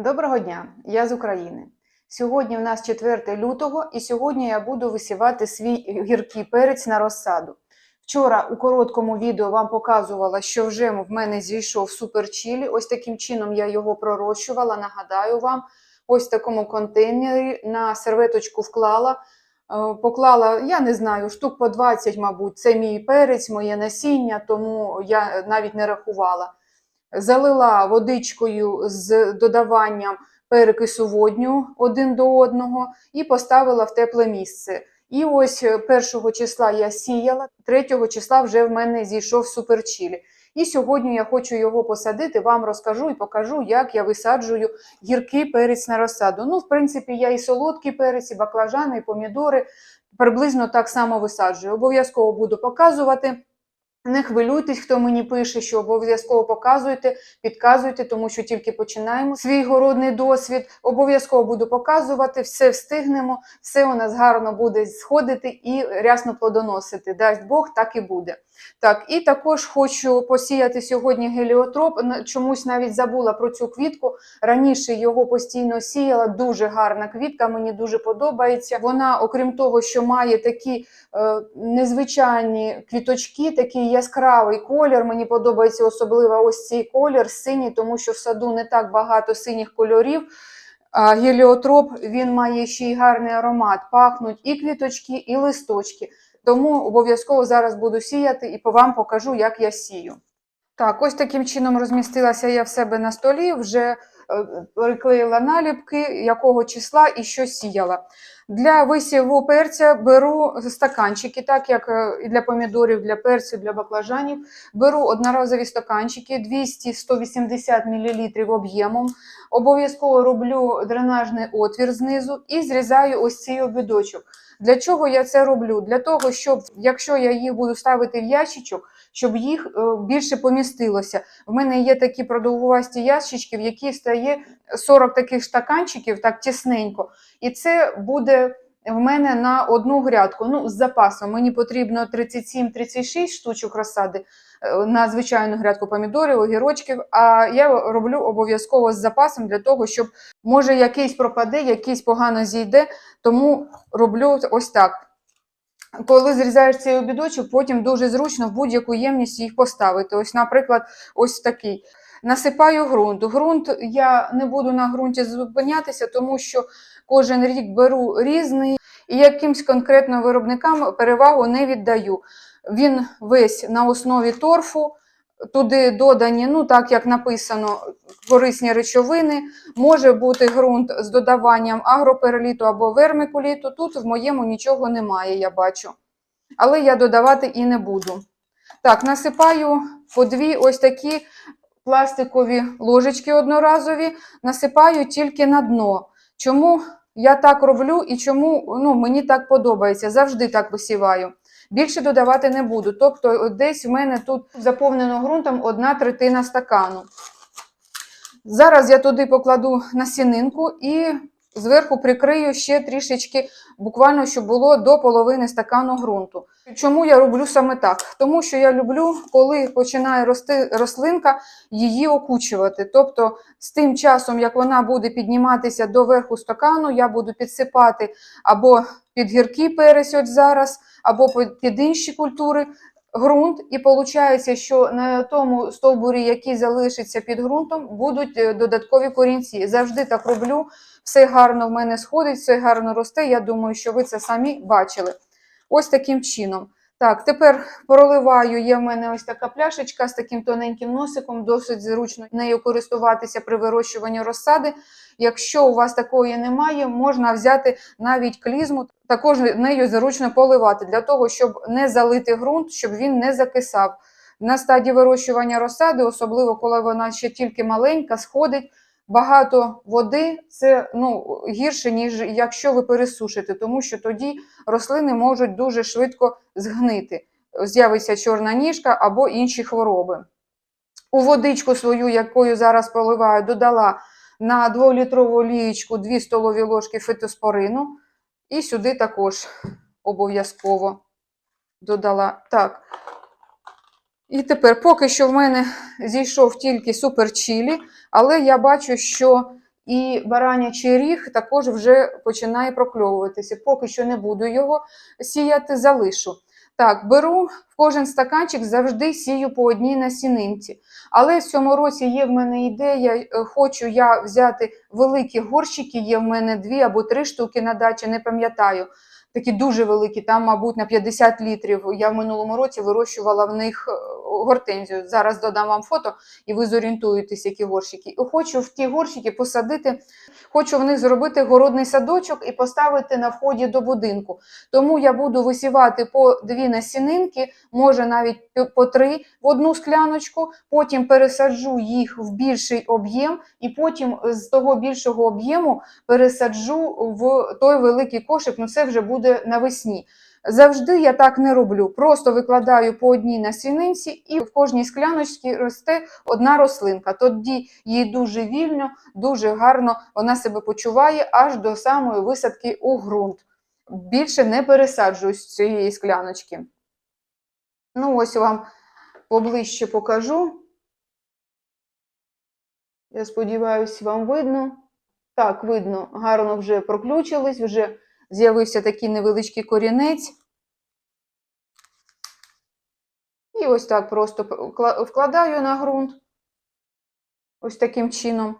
Доброго дня, я з України. Сьогодні в нас 4 лютого, і сьогодні я буду висівати свій гіркий перець на розсаду. Вчора у короткому відео вам показувала, що вже в мене зійшов суперчілі. Ось таким чином я його пророщувала. Нагадаю вам, ось в такому контейнері на серветочку вклала. Е, Поклала, я не знаю, штук по 20, мабуть, це мій перець, моє насіння, тому я навіть не рахувала залила водичкою з додаванням перекису водню один до одного і поставила в тепле місце. І ось е, 1 числа я сіяла, 3 числа вже в мене зійшов суперчілі. І сьогодні я хочу його посадити, вам розкажу і покажу, як я висаджую гіркий перець на розсаду. Ну, в принципі, я і солодкий перець, і баклажани, і помідори приблизно так само висаджую. Обов'язково буду показувати. Не хвилюйтесь, хто мені пише, що обов'язково показуйте, підказуйте, тому що тільки починаємо свій городний досвід. Обов'язково буду показувати, все встигнемо, все у нас гарно буде сходити і рясно плодоносити. Дасть Бог, так і буде. Так, і також хочу посіяти сьогодні геліотроп. Чомусь навіть забула про цю квітку. Раніше його постійно сіяла. Дуже гарна квітка, мені дуже подобається. Вона, окрім того, що має такі е, незвичайні квіточки, яскравий колір. Мені подобається особливо ось цей колір синій, тому що в саду не так багато синіх кольорів. А геліотроп він має ще й гарний аромат. Пахнуть і квіточки, і листочки. Тому обов'язково зараз буду сіяти і вам покажу, як я сію. Так, ось таким чином розмістилася я в себе на столі, вже приклеїла наліпки, якого числа і що сіяла. Для висіву перця беру стаканчики, так як е, і для помідорів, для перцю, для баклажанів. Беру одноразові стаканчики 200-180 мл об'ємом. Обов'язково роблю дренажний отвір знизу і зрізаю ось цей обідочок. Для чого я це роблю? Для того, щоб якщо я їх буду ставити в ящичок, щоб їх е, більше помістилося. В мене є такі продовгувасті ящички, в які стає 40 таких стаканчиків, так тісненько. І це буде в мене на одну грядку. Ну, з запасом. Мені потрібно 37-36 штучок розсади е, на звичайну грядку помідорів, огірочків. А я роблю обов'язково з запасом для того, щоб може якийсь пропаде, якийсь погано зійде. Тому роблю ось так. Коли зрізаєш цей обідочок, потім дуже зручно в будь-яку ємність їх поставити. Ось, наприклад, ось такий. Насипаю ґрунт. Ґрунт я не буду на ґрунті зупинятися, тому що кожен рік беру різний і якимсь конкретно виробникам перевагу не віддаю. Він весь на основі торфу, туди додані, ну так як написано, корисні речовини. Може бути ґрунт з додаванням агропереліту або вермикуліту. Тут в моєму нічого немає, я бачу. Але я додавати і не буду. Так, насипаю по дві ось такі пластикові ложечки одноразові, насипаю тільки на дно. Чому я так роблю і чому ну, мені так подобається? Завжди так висіваю. Більше додавати не буду. Тобто, десь в мене тут заповнено ґрунтом одна третина стакану. Зараз я туди покладу насінинку і зверху прикрию ще трішечки, буквально, щоб було до половини стакану ґрунту. Чому я роблю саме так? Тому що я люблю, коли починає рости рослинка, її окучувати. Тобто, з тим часом, як вона буде підніматися до верху стакану, я буду підсипати або під гіркий перець ось зараз, або під інші культури ґрунт. І виходить, що на тому стовбурі, який залишиться під ґрунтом, будуть е, додаткові корінці. Завжди так роблю. Все гарно в мене сходить, все гарно росте. Я думаю, що ви це самі бачили. Ось таким чином. Так, тепер проливаю. Є в мене ось така пляшечка з таким тоненьким носиком, досить зручно нею користуватися при вирощуванні розсади. Якщо у вас такої немає, можна взяти навіть клізму, також нею зручно поливати, для того, щоб не залити ґрунт, щоб він не закисав. На стадії вирощування розсади, особливо коли вона ще тільки маленька, сходить. Багато води це ну, гірше, ніж якщо ви пересушите, тому що тоді рослини можуть дуже швидко згнити. З'явиться чорна ніжка або інші хвороби. У водичку свою, якою зараз поливаю, додала на 2-літрову олієчку 2 столові ложки фитоспорину. І сюди також обов'язково додала. Так. І тепер, поки що в мене зійшов тільки суперчілі, але я бачу, що і баранячий ріг також вже починає прокльовуватися. Поки що не буду його сіяти, залишу. Так, беру в кожен стаканчик, завжди сію по одній насінинці. Але в цьому році є в мене ідея, е, хочу я взяти великі горщики, є в мене дві або три штуки на дачі, не пам'ятаю. Такі дуже великі, там, мабуть, на 50 літрів. Я в минулому році вирощувала в них е, гортензію. Зараз додам вам фото, і ви зорієнтуєтесь, які горщики. Хочу в ті горщики посадити, хочу в них зробити городний садочок і поставити на вході до будинку. Тому я буду висівати по дві насінинки, може навіть по три в одну скляночку, потім пересаджу їх в більший об'єм, і потім з того більшого об'єму пересаджу в той великий кошик, ну це вже буде навесні. Завжди я так не роблю. Просто викладаю по одній насінинці, і в кожній скляночці росте одна рослинка. Тоді їй дуже вільно, дуже гарно вона себе почуває аж до самої висадки у ґрунт. Більше не пересаджую з цієї скляночки. Ну, ось вам поближче покажу. Я сподіваюся, вам видно. Так, видно, гарно вже проключились, вже з'явився такий невеличкий корінець. І ось так просто вкладаю на ґрунт. Ось таким чином.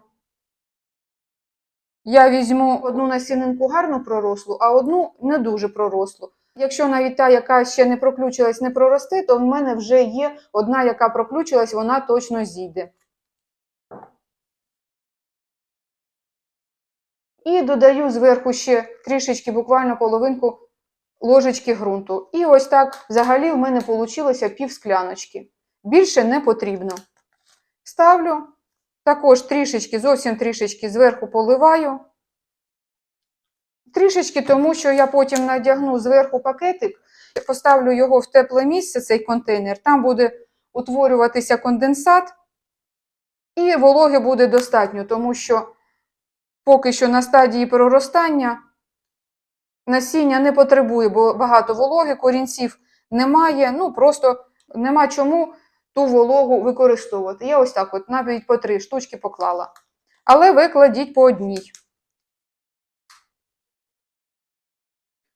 Я візьму одну насінинку гарно пророслу, а одну не дуже пророслу. Якщо навіть та, яка ще не проключилась, не проросте, то в мене вже є одна, яка проключилась, вона точно зійде. І додаю зверху ще трішечки, буквально половинку ложечки ґрунту. І ось так взагалі в мене вийшло пів скляночки. Більше не потрібно. Ставлю, також трішечки, зовсім трішечки зверху поливаю. Трішечки, тому що я потім надягну зверху пакетик, поставлю його в тепле місце, цей контейнер, там буде утворюватися конденсат, і вологи буде достатньо, тому що поки що на стадії проростання насіння не потребує, бо багато вологи, корінців немає, ну просто нема чому ту вологу використовувати. Я ось так от навіть по три штучки поклала. Але ви кладіть по одній.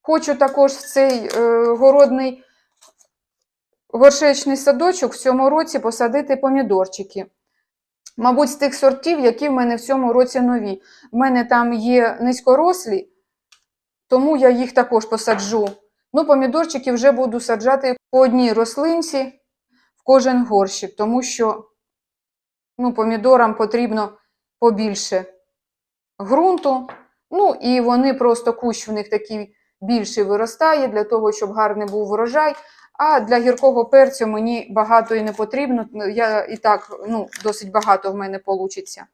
Хочу також в цей е, городний горшечний садочок в цьому році посадити помідорчики. Мабуть, з тих сортів, які в мене в цьому році нові. В мене там є низькорослі, тому я їх також посаджу. Ну, помідорчики вже буду саджати по одній рослинці в кожен горщик, тому що ну, помідорам потрібно побільше ґрунту. Ну, і вони просто кущ в них такий більший виростає для того, щоб гарний був врожай. А для гіркого перцю мені багато і не потрібно. Я і так ну, досить багато в мене вийде.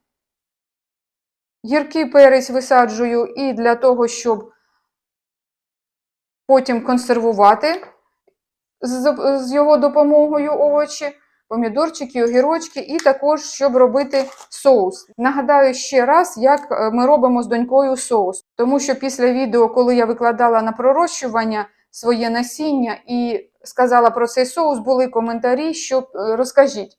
Гіркий перець висаджую і для того, щоб потім консервувати з, його допомогою овочі, помідорчики, огірочки, і також щоб робити соус. Нагадаю ще раз, як е, ми робимо з донькою соус. Тому що після відео, коли я викладала на пророщування своє насіння і сказала про цей соус, були коментарі, що е, розкажіть.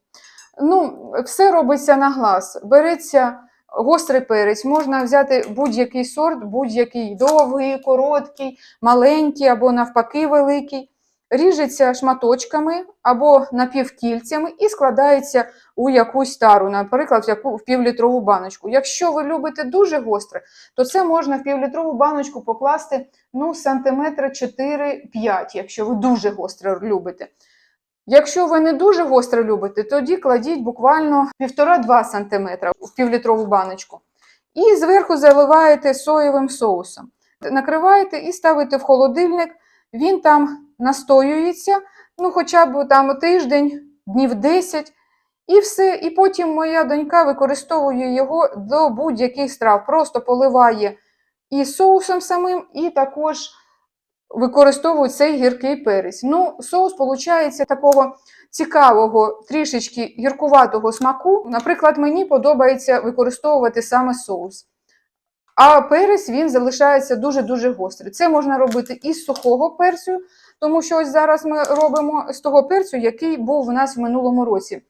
Ну, все робиться на глаз. Береться гострий перець, можна взяти будь-який сорт, будь-який довгий, короткий, маленький або навпаки великий. Ріжеться шматочками або напівкільцями і складається у якусь тару, наприклад, в яку в півлітрову баночку. Якщо ви любите дуже гостре, то це можна в півлітрову баночку покласти ну, сантиметри 4-5, якщо ви дуже гостре любите. Якщо ви не дуже гостре любите, тоді кладіть буквально 1,5-2 см в півлітрову баночку. І зверху заливаєте соєвим соусом. Накриваєте і ставите в холодильник. Він там настоюється, ну хоча б там тиждень, днів 10, і все. І потім моя донька використовує його до будь-яких страв. Просто поливає і соусом самим, і також використовує цей гіркий перець. Ну, соус виходить такого цікавого, трішечки гіркуватого смаку. Наприклад, мені подобається використовувати саме соус. А перець він залишається дуже-дуже гострий. Це можна робити із сухого перцю, тому що ось зараз ми робимо з того перцю, який був у нас в минулому році,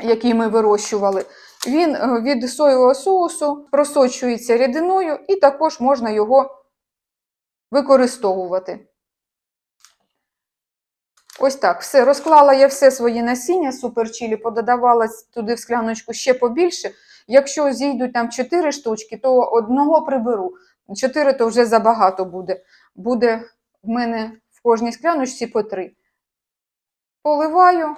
який ми вирощували. Він е, від соєвого соусу просочується рідиною і також можна його використовувати. Ось так, все. Розклала я все свої насіння суперчілі, пододавала туди в скляночку ще побільше. Якщо зійдуть там 4 штучки, то одного приберу. 4 то вже забагато буде. Буде в мене в кожній скляночці по 3. Поливаю.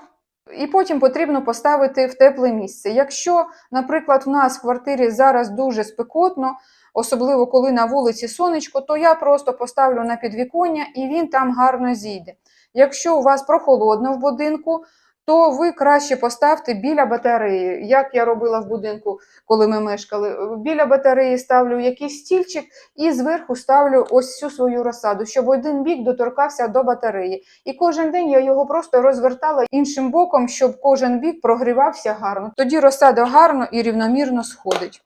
І потім потрібно поставити в тепле місце. Якщо, наприклад, в нас в квартирі зараз дуже спекотно, особливо коли на вулиці сонечко, то я просто поставлю на підвіконня і він там гарно зійде. Якщо у вас прохолодно в будинку, то ви краще поставте біля батареї. Як я робила в будинку, коли ми мешкали, біля батареї ставлю якийсь стільчик і зверху ставлю ось всю свою розсаду, щоб один бік доторкався до батареї. І кожен день я його просто розвертала іншим боком, щоб кожен бік прогрівався гарно. Тоді розсада гарно і рівномірно сходить.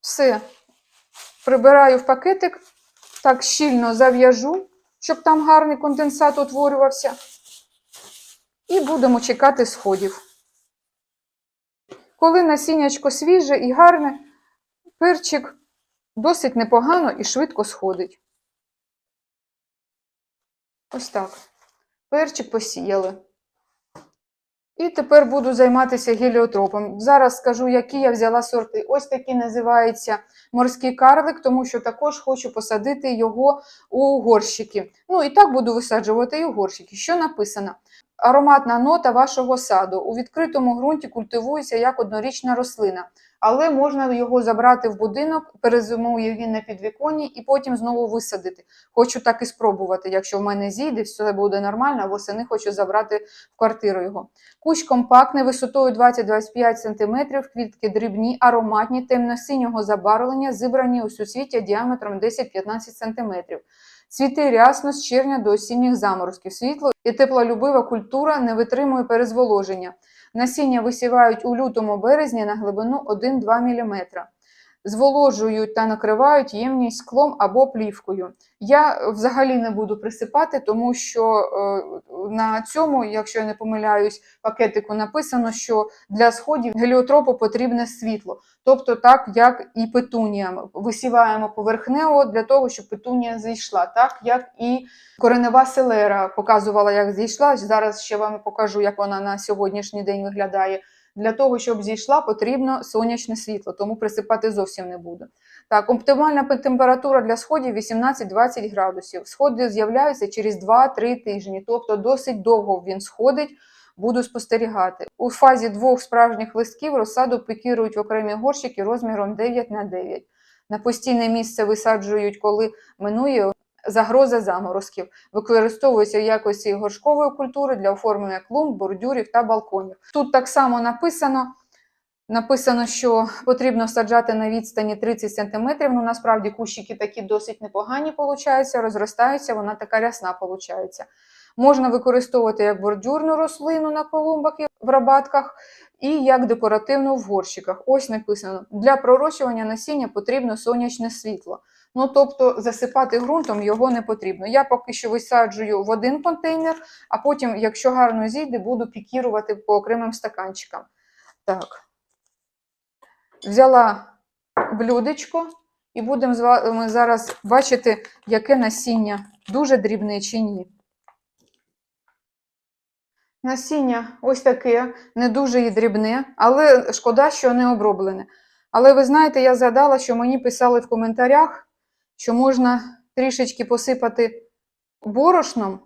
Все. Прибираю в пакетик, так щільно зав'яжу, щоб там гарний конденсат утворювався. І будемо чекати сходів. Коли насіннячко свіже і гарне, перчик досить непогано і швидко сходить. Ось так. Перчик посіяли. І тепер буду займатися геліотропом. Зараз скажу, які я взяла сорти. Ось такий називається морський карлик, тому що також хочу посадити його у горщики. Ну і так буду висаджувати і у горщики. Що написано? Ароматна нота вашого саду. У відкритому ґрунті культивується як однорічна рослина, але можна його забрати в будинок, перезимує він на підвіконні і потім знову висадити. Хочу так і спробувати. Якщо в мене зійде, все буде нормально, восени хочу забрати в квартиру його. Кущ компактний, висотою 20-25 см, квітки дрібні, ароматні, темно-синього забарвлення, зібрані у суцвіття діаметром 10-15 см. Цвіти рясно з червня до осінніх заморозків. Світло і теплолюбива культура не витримує перезволоження. Насіння висівають у лютому-березні на глибину 1-2 мм. Зволожують та накривають ємність склом або плівкою. Я взагалі не буду присипати, тому що е, на цьому, якщо я не помиляюсь, пакетику написано, що для сходів геліотропу потрібне світло. Тобто, так як і петуніям. Висіваємо поверхнево для того, щоб петунія зійшла, так як і коренева селера показувала, як зійшла. Зараз ще вам покажу, як вона на сьогоднішній день виглядає. Для того, щоб зійшла, потрібно сонячне світло, тому присипати зовсім не буду. Так, оптимальна температура для сходів 18-20 градусів. Сходи з'являються через 2-3 тижні, тобто досить довго він сходить. Буду спостерігати. У фазі двох справжніх листків розсаду пікірують в окремі горщики розміром 9 на 9. На постійне місце висаджують, коли минує загроза заморозків. Використовується в якості горшкової культури для оформлення клумб, бордюрів та балконів. Тут так само написано. Написано, що потрібно саджати на відстані 30 см. Ну, насправді кущики такі досить непогані получаються, розростаються, вона така рясна получається. Можна використовувати як бордюрну рослину на колумбах і в рабатках, і як декоративну в горщиках. Ось написано: для пророщування насіння потрібно сонячне світло. Ну, тобто засипати ґрунтом його не потрібно. Я поки що висаджую в один контейнер, а потім, якщо гарно зійде, буду пікірувати по окремим стаканчикам. Так. Взяла блюдечко і будемо з вами зараз бачити, яке насіння дуже дрібне чи ні. Насіння ось таке, не дуже і дрібне, але шкода, що не оброблене. Але ви знаєте, я згадала, що мені писали в коментарях, що можна трішечки посипати борошном,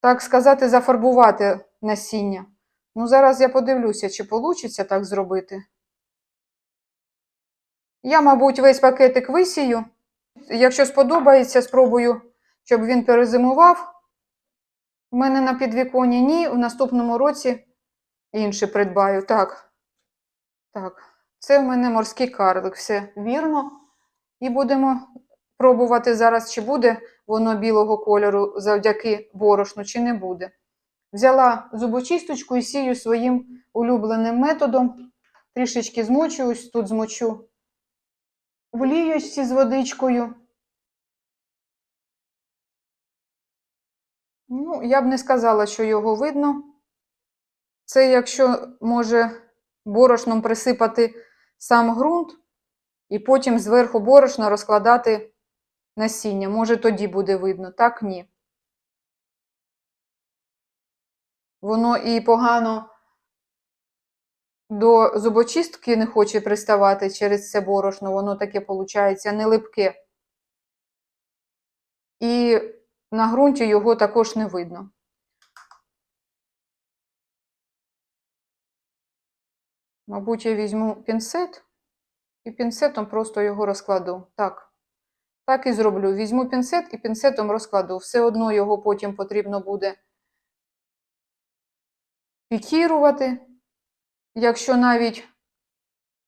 так сказати, зафарбувати насіння. Ну, зараз я подивлюся, чи вийде так зробити. Я, мабуть, весь пакетик висію. Якщо сподобається, спробую, щоб він перезимував. У мене на підвіконні ні, в наступному році інше придбаю. Так. Так. Це в мене морський карлик. Все вірно. І будемо пробувати зараз, чи буде воно білого кольору завдяки борошну, чи не буде. Взяла зубочисточку і сію своїм улюбленим методом. Трішечки змочу, ось тут змочу в лієчці з водичкою. Ну, я б не сказала, що його видно. Це якщо може борошном присипати сам ґрунт, і потім зверху борошна розкладати насіння. Може, тоді буде видно. Так, ні. Воно і погано до зубочистки не хоче приставати через це борошно, воно таке, виходить, не липке. І на ґрунті його також не видно. Мабуть, я візьму пінцет і пінцетом просто його розкладу. Так. Так і зроблю. Візьму пінцет і пінцетом розкладу. Все одно його потім потрібно буде пікірувати. Якщо навіть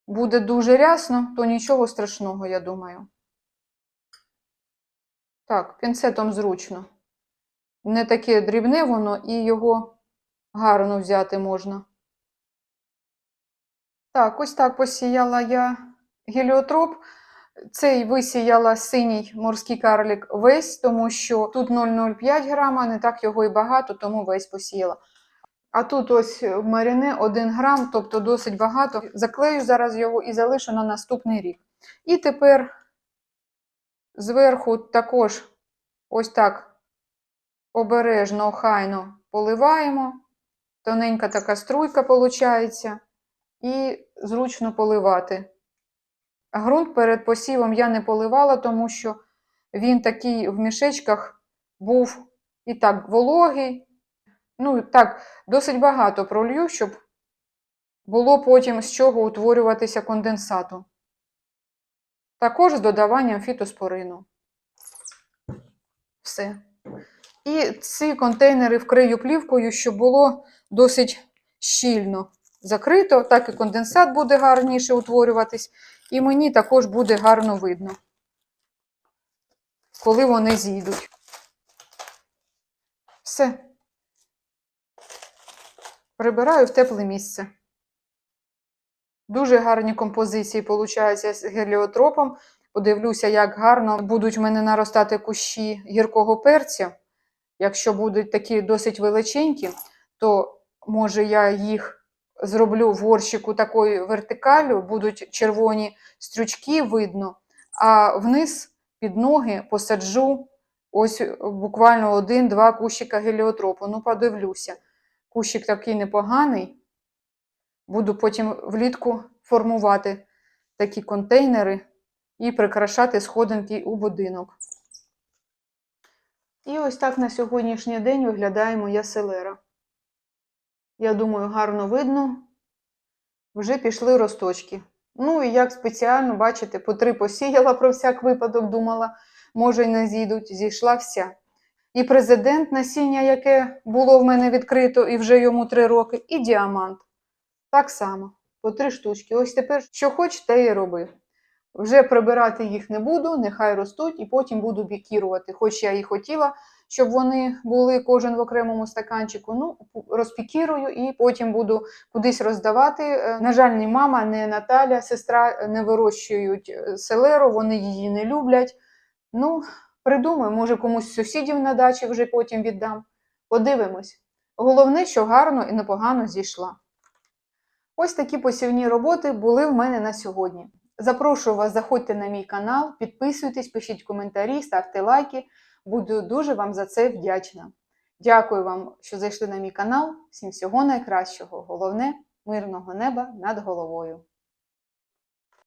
буде дуже рясно, то нічого страшного, я думаю. Так, пінцетом зручно. Не таке дрібне воно, і його гарно взяти можна. Так, ось так посіяла я геліотроп. Цей висіяла синій морський карлик весь, тому що тут 0,05 грама, не так його і багато, тому весь посіяла. А тут ось в маріне 1 грам, тобто досить багато. Заклею зараз його і залишу на наступний рік. І тепер зверху також ось так обережно, охайно поливаємо. Тоненька така струйка виходить. І зручно поливати. А ґрунт перед посівом я не поливала, тому що він такий в мішечках був і так вологий. Ну, так, досить багато пролью, щоб було потім з чого утворюватися конденсату. Також з додаванням фітоспорину. Все. І ці контейнери вкрию плівкою, щоб було досить щільно закрито, так і конденсат буде гарніше утворюватись, і мені також буде гарно видно, коли вони зійдуть. Все. Прибираю в тепле місце. Дуже гарні композиції получаються з геліотропом. Подивлюся, як гарно будуть в мене наростати кущі гіркого перця. Якщо будуть такі досить величенькі, то може я їх зроблю в горщику такою вертикалю, будуть червоні стрючки видно, а вниз під ноги посаджу ось буквально один-два кущика геліотропу. Ну, подивлюся. Кущик такий непоганий. Буду потім влітку формувати такі контейнери і прикрашати сходинки у будинок. І ось так на сьогоднішній день виглядає моя селера. Я думаю, гарно видно. Вже пішли росточки. Ну і як спеціально, бачите, по три посіяла про всяк випадок, думала, може й не зійдуть, зійшла вся. І президент насіння, яке було в мене відкрито, і вже йому три роки, і діамант. Так само, по три штучки. Ось тепер, що хоч, те і роби. Вже прибирати їх не буду, нехай ростуть, і потім буду бікірувати. Хоч я і хотіла, щоб вони були кожен в окремому стаканчику. Ну, розпікірую і потім буду кудись роздавати. Е, На жаль, ні мама, ні Наталя, сестра не вирощують е, селеру, вони її не люблять. Ну, придумаю, може комусь сусідів на дачі вже потім віддам. Подивимось. Головне, що гарно і непогано зійшла. Ось такі посівні роботи були в мене на сьогодні. Запрошую вас, заходьте на мій канал, підписуйтесь, пишіть коментарі, ставте лайки. Буду дуже вам за це вдячна. Дякую вам, що зайшли на мій канал. Всім всього найкращого. Головне мирного неба над головою.